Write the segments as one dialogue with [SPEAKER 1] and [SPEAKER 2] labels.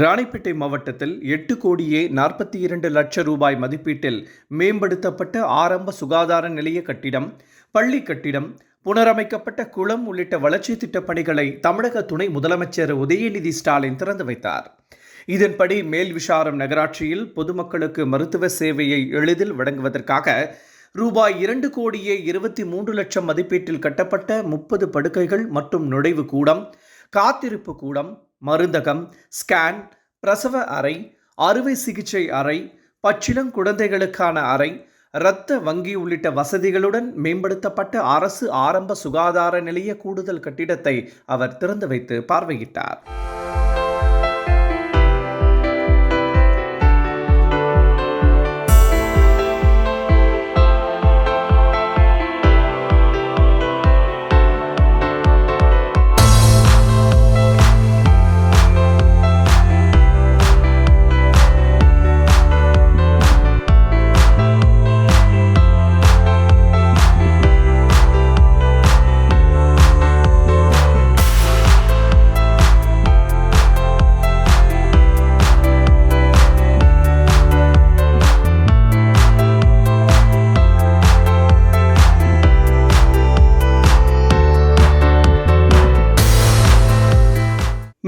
[SPEAKER 1] ராணிப்பேட்டை மாவட்டத்தில் எட்டு கோடியே நாற்பத்தி இரண்டு லட்சம் ரூபாய் மதிப்பீட்டில் மேம்படுத்தப்பட்ட ஆரம்ப சுகாதார நிலைய கட்டிடம் பள்ளி கட்டிடம் புனரமைக்கப்பட்ட குளம் உள்ளிட்ட வளர்ச்சி திட்டப் பணிகளை தமிழக துணை முதலமைச்சர் உதயநிதி ஸ்டாலின் திறந்து வைத்தார். இதன்படி மேல் விஷாரம் நகராட்சியில் பொதுமக்களுக்கு மருத்துவ சேவையை எளிதில் வழங்குவதற்காக ரூபாய் இரண்டு கோடியே இருபத்தி மூன்று லட்சம் மதிப்பீட்டில் கட்டப்பட்ட முப்பது படுக்கைகள் மற்றும் நுழைவு கூடம் காத்திருப்பு கூடம் மருந்தகம் ஸ்கேன் பிரசவ அறை அறுவை சிகிச்சை அறை பச்சிளங்குழந்தைகளுக்கான அறை இரத்த வங்கி உள்ளிட்ட வசதிகளுடன் மேம்படுத்தப்பட்ட அரசு ஆரம்ப சுகாதார நிலைய கூடுதல் கட்டிடத்தை அவர் திறந்து வைத்து பார்வையிட்டார்.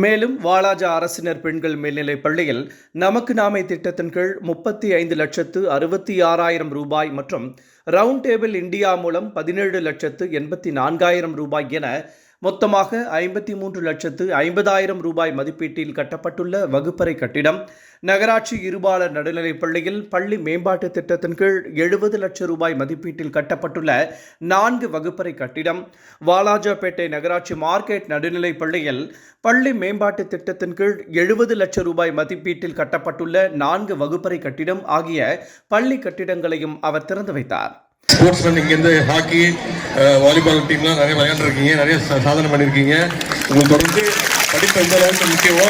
[SPEAKER 1] மேலும் வாலாஜா அரசினர் பெண்கள் மேல்நிலைப் பள்ளியில் நமக்கு நாமே திட்டத்தின் கீழ் முப்பத்தி ஐந்து லட்சத்து அறுபத்தி ஆறாயிரம் ரூபாய் மற்றும் ரவுண்ட் டேபிள் இந்தியா மூலம் பதினேழு லட்சத்து எண்பத்தி நான்காயிரம் ரூபாய் என மொத்தமாக ஐம்பத்தி மூன்று லட்சத்து ஐம்பதாயிரம் ரூபாய் மதிப்பீட்டில் கட்டப்பட்டுள்ள வகுப்பறை கட்டிடம் நகராட்சி இருபாலர் நடுநிலைப் பள்ளியில் பள்ளி மேம்பாட்டு திட்டத்தின் கீழ் எழுபது லட்சம் ரூபாய் மதிப்பீட்டில் கட்டப்பட்டுள்ள நான்கு வகுப்பறை கட்டிடம் வாலாஜாபேட்டை நகராட்சி மார்க்கெட் நடுநிலைப் பள்ளியில் பள்ளி மேம்பாட்டு திட்டத்தின் கீழ் எழுபது லட்சம் ரூபாய் மதிப்பீட்டில் கட்டப்பட்டுள்ள நான்கு வகுப்பறை கட்டிடம் ஆகிய பள்ளி கட்டிடங்களையும் அவர் திறந்து வைத்தார்.
[SPEAKER 2] ஸ்போர்ட்ஸ்மேன் இங்கேருந்து ஹாக்கி வாலிபால் டீம்லாம் நிறைய விளையாண்டுருக்கீங்க நிறைய சா- சாதனை பண்ணியிருக்கீங்க உங்களுக்கு தொடர்ந்து படிப்பு எந்த அளவுக்கு முக்கியமோ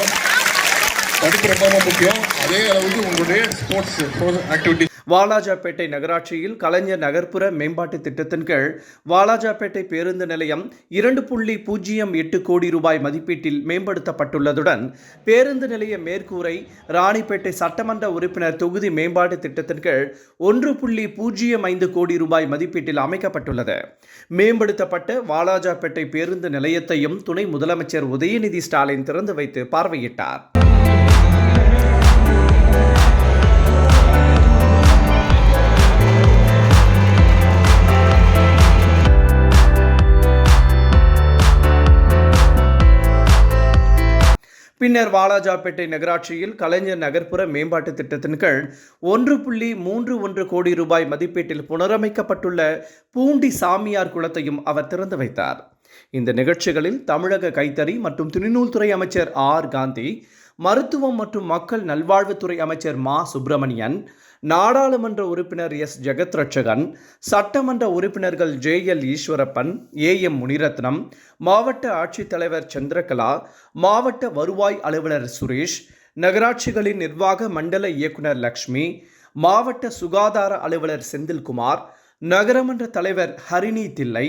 [SPEAKER 2] படிப்பு ரொம்ப முக்கியம். அதே அளவுக்கு உங்களுடைய ஸ்போர்ட்ஸ் ஸ்போர்ட்ஸ் ஆக்டிவிட்டி
[SPEAKER 1] வாலாஜாப்பேட்டை நகராட்சியில் கலைஞர் நகர்ப்புற மேம்பாட்டு திட்டத்தின் கீழ் வாலாஜாப்பேட்டை பேருந்து நிலையம் இரண்டு புள்ளி பூஜ்ஜியம் எட்டு கோடி ரூபாய் மதிப்பீட்டில் மேம்படுத்தப்பட்டுள்ளதுடன் பேருந்து நிலைய மேற்கூரை ராணிப்பேட்டை சட்டமன்ற உறுப்பினர் தொகுதி மேம்பாட்டு திட்டத்தின் கீழ் ஒன்று புள்ளி பூஜ்ஜியம் ஐந்து கோடி ரூபாய் மதிப்பீட்டில் அமைக்கப்பட்டுள்ளது. மேம்படுத்தப்பட்ட வாலாஜாப்பேட்டை பேருந்து நிலையத்தையும் துணை முதலமைச்சர் உதயநிதி ஸ்டாலின் திறந்து வைத்து பார்வையிட்டார். பின்னர் வாலாஜாபேட்டை நகராட்சியில் கலைஞர் நகர்ப்புற மேம்பாட்டு திட்டத்தின் கீழ் ஒன்று புள்ளி மூன்று ஒன்று கோடி ரூபாய் மதிப்பீட்டில் புனரமைக்கப்பட்டுள்ள பூண்டி சாமியார் குளத்தையும் அவர் திறந்து வைத்தார். இந்த நிகழ்ச்சிகளில் தமிழக கைத்தறி மற்றும் துணிநூல்துறை அமைச்சர் ஆர். காந்தி மருத்துவம் மற்றும் மக்கள் நல்வாழ்வுத்துறை அமைச்சர் மா. சுப்பிரமணியன் நாடாளுமன்ற உறுப்பினர் எஸ். ஜெகத் ரட்சகன் சட்டமன்ற உறுப்பினர்கள் J. L. Eswarappan A. M. Munirathinam மாவட்ட ஆட்சித்தலைவர் சந்திரகலா மாவட்ட வருவாய் அலுவலர் சுரேஷ் நகராட்சிகளின் நிர்வாக மண்டல இயக்குனர் லக்ஷ்மி மாவட்ட சுகாதார அலுவலர் செந்தில்குமார் நகரமன்ற தலைவர் ஹரிணி தில்லை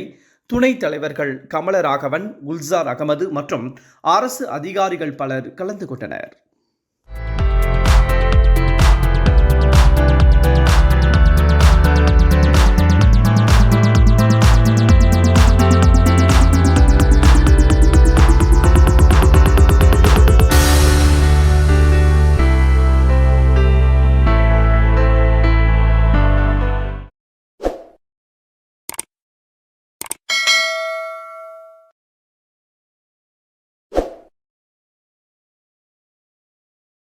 [SPEAKER 1] துணைத் தலைவர்கள் கமலராகவன் குல்சார் அகமது மற்றும் அரசு அதிகாரிகள் பலர் கலந்து கொண்டனர்.